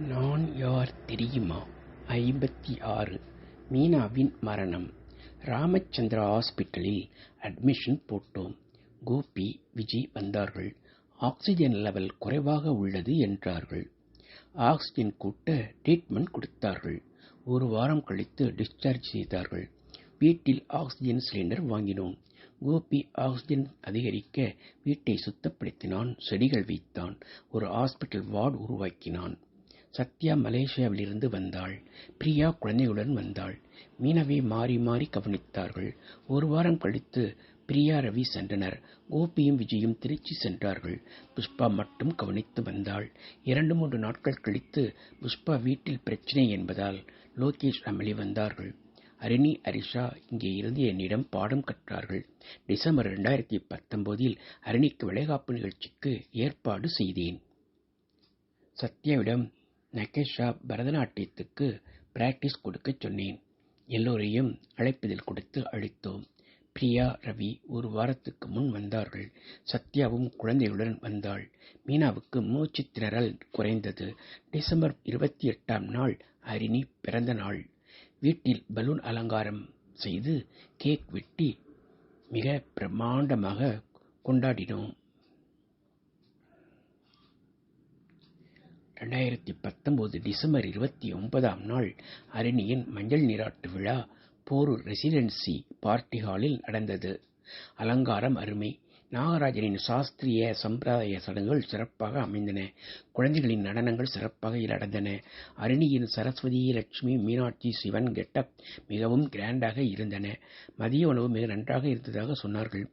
நான் யார் தெரியுமா? ஐம்பத்தி ஆறு மீனாவின் மரணம். ராமச்சந்திரா ஹாஸ்பிட்டலில் அட்மிஷன் போட்டோம். கோபி விஜய் வந்தார்கள். ஆக்சிஜன் லெவல் குறைவாக உள்ளது என்றார்கள். ஆக்சிஜன் கூட்ட ட்ரீட்மெண்ட் கொடுத்தார்கள். ஒரு வாரம் கழித்து டிஸ்சார்ஜ் செய்தார்கள். வீட்டில் ஆக்சிஜன் சிலிண்டர் வாங்கினோம். கோபி ஆக்சிஜன் அதிகரிக்க வீட்டை சுத்தப்படுத்தினான். செடிகள் வைத்தான். ஒரு ஹாஸ்பிட்டல் வார்டு உருவாக்கினான். சத்யா மலேசியாவிலிருந்து வந்தாள். பிரியா குழந்தைகளுடன் வந்தாள். மீனவை மாறி மாறி கவனித்தார்கள். ஒரு வாரம் கழித்து பிரியா ரவி சென்றனர். கோபியும் விஜயும் திருச்சி சென்றார்கள். புஷ்பா மட்டும் கவனித்து வந்தாள். இரண்டு மூன்று நாட்கள் கழித்து புஷ்பா வீட்டில் பிரச்சனை என்பதால் லோகேஷ் அமளி வந்தார்கள். அரிணி அரிஷா இங்கே இருந்து என்னிடம் பாடம் கற்றார்கள். டிசம்பர் இரண்டாயிரத்தி பத்தொன்பதில் அரிணிக்கு விளைகாப்பு நிகழ்ச்சிக்கு ஏற்பாடு செய்தேன். சத்யாவிடம் நகேஷா பரதநாட்டியத்துக்கு பிராக்டிஸ் கொடுக்கச் சொன்னேன். எல்லோரையும் அழைப்பதில் கொடுத்து அழித்தோம். பிரியா ரவி ஒரு வாரத்துக்கு முன் வந்தார்கள். சத்யாவும் குழந்தைகளுடன் வந்தாள். மீனாவுக்கு மூச்சு திணறல் குறைந்தது. டிசம்பர் இருபத்தி எட்டாம் நாள் அரிணி பிறந்த நாள். வீட்டில் பலூன் அலங்காரம் செய்து கேக் வெட்டி மிக பிரம்மாண்டமாக கொண்டாடினோம். ரெண்டாயிரத்தி பத்தொன்பது டிசம்பர் இருபத்தி ஒன்பதாம் நாள் அரணியின் மஞ்சள் நீராட்டு விழா போரூர் ரெசிடென்சி பார்ட்டி ஹாலில் நடந்தது. அலங்காரம் அருமை. நாகராஜனின் சாஸ்திரிய சம்பிரதாய சடங்குகள் சிறப்பாக அமைந்தன. குழந்தைகளின் நடனங்கள் சிறப்பாக நடந்தன. அருணியின் சரஸ்வதி லட்சுமி மீனாட்சி சிவன் கெட்டப் மிகவும் கிராண்டாக இருந்தன. மதிய உணவு மிக நன்றாக இருந்ததாக சொன்னார்கள்.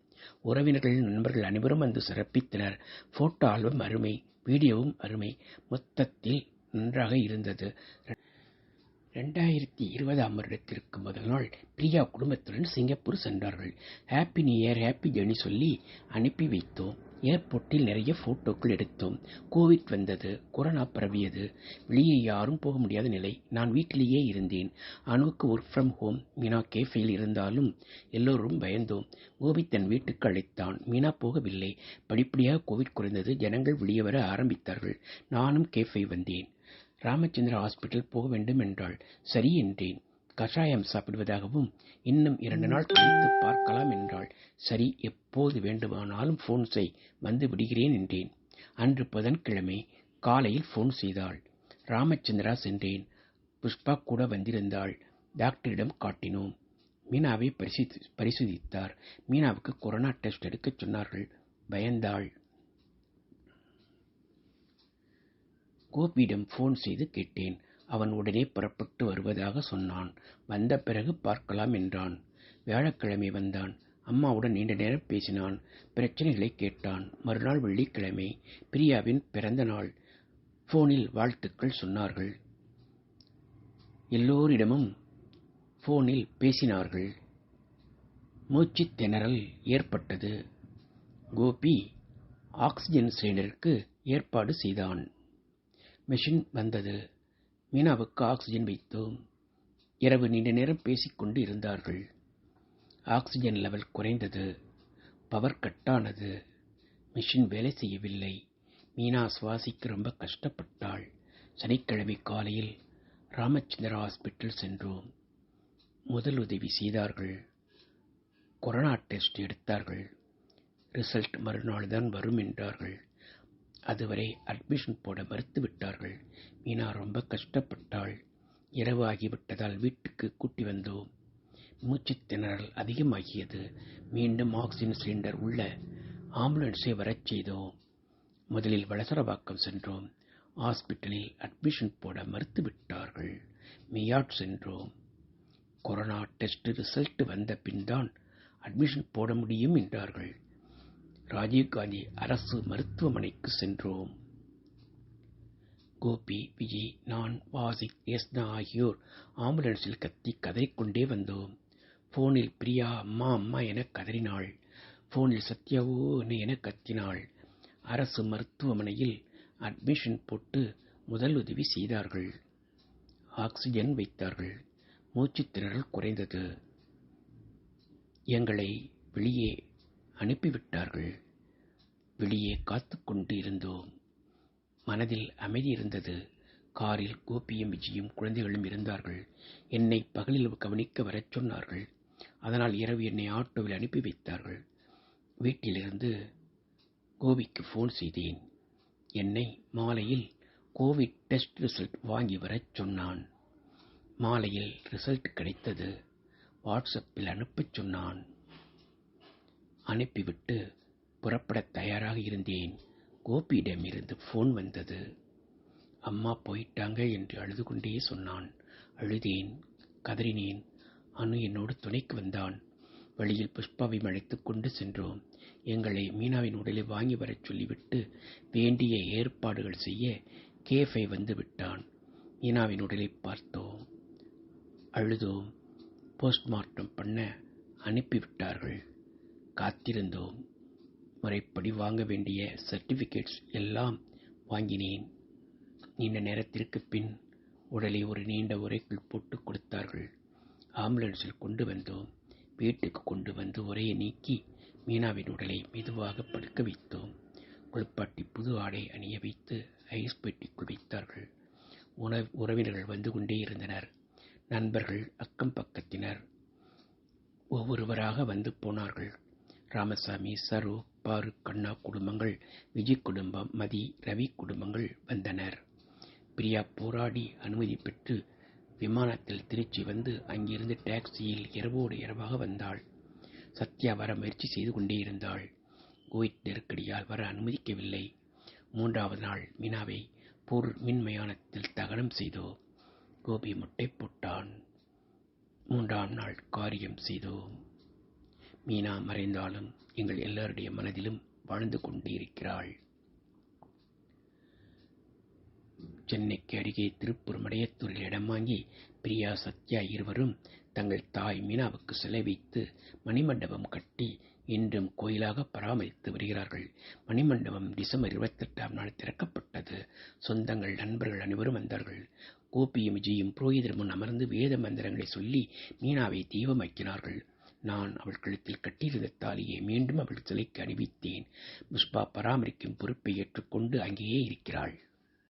உறவினர்கள் நண்பர்கள் அனைவரும் வந்து சிறப்பித்தனர். போட்டோ ஆல்பம் அருமை. வீடியோவும் அருமை. மொத்தத்தில் நன்றாக இருந்தது. ரெண்டாயிரத்தி இருபதாம் வருடத்திற்கு முதல் நாள் பிரியா குடும்பத்துடன் சிங்கப்பூர் சென்றார்கள். Happy new year happy journey சொல்லி அனுப்பி வைத்தோம். ஏர்போர்ட்டில் நிறைய ஃபோட்டோக்கள் எடுத்தோம். கோவிட் வந்தது கொரோனா பரவியது. வெளியே யாரும் போக முடியாத நிலை. நான் வீட்டிலேயே இருந்தேன். அணுவுக்கு ஒர்க் ஃப்ரம் ஹோம் மீனா கேஃபையில் இருந்தாலும் எல்லோரும் பயந்தோம். கோபி தன் வீட்டுக்கு அழைத்தான். மீனா போகவில்லை. படிப்படியாக கோவிட் குறைந்தது. ஜனங்கள் வெளியே வர ஆரம்பித்தார்கள். நானும் கேஃபை வந்தேன். ராமச்சந்திரா ஹாஸ்பிட்டல் போக வேண்டும் என்றாள். சரி என்றேன். கஷாயம் சாப்பிடுவதாகவும் இன்னும் இரண்டு நாள் கழித்து பார்க்கலாம் என்றாள். சரி எப்போது வேண்டுமானாலும் ஃபோன் செய் வந்து விடுகிறேன் என்றேன். அன்று புதன்கிழமை காலையில் ஃபோன் செய்தாள். ராமச்சந்திரா சென்றேன். புஷ்பா கூட வந்திருந்தாள். டாக்டரிடம் காட்டினோம். மீனாவை பரிசோதித்தார். மீனாவுக்கு கொரோனா டெஸ்ட் எடுக்கச் சொன்னார்கள். பயந்தாள். கோபியிடம் ஃபோன் செய்து கேட்டேன். அவன் உடனே புறப்பட்டு வருவதாக சொன்னான். வந்த பிறகு பார்க்கலாம் என்றான். வியாழக்கிழமை வந்தான். அம்மாவுடன் நீண்ட நேரம் பேசினான். பிரச்சனைகளை கேட்டான். மறுநாள் வெள்ளிக்கிழமை பிரியாவின் பிறந்த நாள். போனில் வாழ்த்துக்கள் சொன்னார்கள். எல்லோரிடமும் போனில் பேசினார்கள். மூச்சு திணறல் ஏற்பட்டது. கோபி ஆக்சிஜன் சிலிண்டருக்கு ஏற்பாடு செய்தான். மெஷின் வந்தது. மீனாவுக்கு ஆக்சிஜன் வைத்தோம். இரவு நீண்ட நேரம் பேசிக்கொண்டு இருந்தார்கள். ஆக்சிஜன் லெவல் குறைந்தது. பவர் கட்டானது. மிஷின் வேலை செய்யவில்லை. மீனா சுவாசிக்க ரொம்ப கஷ்டப்பட்டாள். சனிக்கிழமை காலையில் ராமச்சந்திரா ஹாஸ்பிட்டல் சென்றோம். முதல் உதவி செய்தார்கள். கொரோனா டெஸ்ட் எடுத்தார்கள். ரிசல்ட் மறுநாள் தான் வரும் என்றார்கள். அதுவரை அட்மிஷன் போட மறுத்து விட்டார்கள் மீனா ரொம்ப கஷ்டப்பட்டாள். இரவு ஆகிவிட்டதால் வீட்டுக்கு கூட்டி வந்தோம். மூச்சு திணறல் அதிகமாகியது. மீண்டும் ஆக்சிஜன் சிலிண்டர் உள்ள ஆம்புலன்ஸை வரச் செய்தோம். முதலில் வளசரவாக்கம் சென்றோம். ஹாஸ்பிட்டலில் அட்மிஷன் போட மறுத்து விட்டார்கள் மியாட் சென்றோம். கொரோனா டெஸ்ட் ரிசல்ட் வந்த பின் தான் அட்மிஷன் போட முடியும் என்றார்கள். ராஜீவ்காந்தி அரசு மருத்துவமனைக்கு சென்றோம். கோபி விஜய் நான் வாசிக் யஸ்னா ஆகியோர் ஆம்புலன்ஸில் கத்தி கதறிக்கொண்டே வந்தோம். போனில் பிரியா அம்மா அம்மா என கதறினாள். போனில் சத்யாவோ என கத்தினாள். அரசு மருத்துவமனையில் அட்மிஷன் போட்டு முதல் உதவி செய்தார்கள். ஆக்சிஜன் வைத்தார்கள். மூச்சு குறைந்தது. எங்களை வெளியே அனுப்பிவிட்டார்கள். வெளியே காத்து கொண்டு இருந்தோம் மனதில் அமைதி இருந்தது. காரில் கோபியும் விஜயும் குழந்தைகளும் இருந்தார்கள். என்னை பகலில் கவனிக்க வரச் சொன்னார்கள். அதனால் இரவு என்னை ஆட்டோவில் அனுப்பி வைத்தார்கள். வீட்டிலிருந்து கோபிக்கு ஃபோன் செய்தேன். என்னை மாலையில் கோவிட் டெஸ்ட் ரிசல்ட் வாங்கி வரச் சொன்னான். மாலையில் ரிசல்ட் கிடைத்தது. வாட்ஸ்அப்பில் அனுப்பச் சொன்னான். அனுப்பிவிட்டு புறப்படத் தயாராக இருந்தேன். கோபியிடமிருந்து ஃபோன் வந்தது. அம்மா போயிட்டாங்க என்று அழுது கொண்டே சொன்னான். அழுதேன் கதறினேன். அனு என்னோடு துணைக்கு வந்தான். வழியில் புஷ்பாவை அழைத்து கொண்டு சென்றோம். எங்களை மீனாவின் உடலை வாங்கி வரச் சொல்லிவிட்டு வேண்டிய ஏற்பாடுகள் செய்ய கேஃபை வந்து விட்டான். மீனாவின் உடலை பார்த்தோம். அழுதோம். போஸ்ட்மார்ட்டம் பண்ண அனுப்பிவிட்டார்கள். காத்திருந்தோம். முறைப்படி வாங்க வேண்டிய சர்டிஃபிகேட்ஸ் எல்லாம் வாங்கினேன். நீண்ட நேரத்திற்கு பின் உடலை ஒரு நீண்ட உரைக்குள் போட்டு கொடுத்தார்கள். ஆம்புலன்ஸில் கொண்டு வந்தோம். வீட்டுக்கு கொண்டு வந்து உரையை நீக்கி மீனாவின் உடலை மெதுவாக படுக்க வைத்தோம். குளிப்பாட்டி புது ஆடை அணிய வைத்து ஐஸ் பெட்டிக்குள் வைத்தார்கள். உணவு உறவினர்கள் வந்து கொண்டே இருந்தனர். நண்பர்கள் அக்கம் பக்கத்தினர். ஒவ்வொருவராக வந்து போனார்கள். ராமசாமி சரு பாரு கண்ணா குடும்பங்கள் விஜய் குடும்பம் மதி ரவி குடும்பங்கள் வந்தனர். பிரியா போராடி அனுமதி பெற்று விமானத்தில் திருச்சி வந்து அங்கிருந்து டாக்ஸியில் இரவோடு இரவாக வந்தாள். சத்யா வர முயற்சி செய்து கொண்டே இருந்தாள். கோவிட் நெருக்கடியால் வர அனுமதிக்கவில்லை. மூன்றாவது நாள் மீனாவை போர் மின்மயானத்தில் தகனம் செய்தோம் கோபி முட்டை போட்டான். மூன்றாம் நாள் காரியம் செய்தோம். மீனா மறைந்தாலும் எங்கள் எல்லாருடைய மனதிலும் வாழ்ந்து கொண்டிருக்கிறாள். சென்னைக்கு அருகே திருப்பூர் மடையத்தூரில் இடம் வாங்கி பிரியா சத்யா இருவரும் தங்கள் தாய் மீனாவுக்கு செலவைத்து மணிமண்டபம் கட்டி இன்றும் கோயிலாக பராமரித்து வருகிறார்கள். மணிமண்டபம் டிசம்பர் இருபத்தெட்டாம் நாள் திறக்கப்பட்டது. சொந்தங்கள் நண்பர்கள் அனைவரும் வந்தார்கள். கோபியும் விஜயும் புரோகிதர் முன் அமர்ந்து வேத மந்திரங்களை சொல்லி மீனாவை தெய்வமாக்கினார்கள். நான் அவள் கழுத்தில் கட்டியிருந்த தாலியை மீண்டும் அவள் சிலைக்கு அணிவித்தேன். புஷ்பா பராமரிக்கும் பொறுப்பை ஏற்றுக்கொண்டு அங்கேயே இருக்கிறாள்.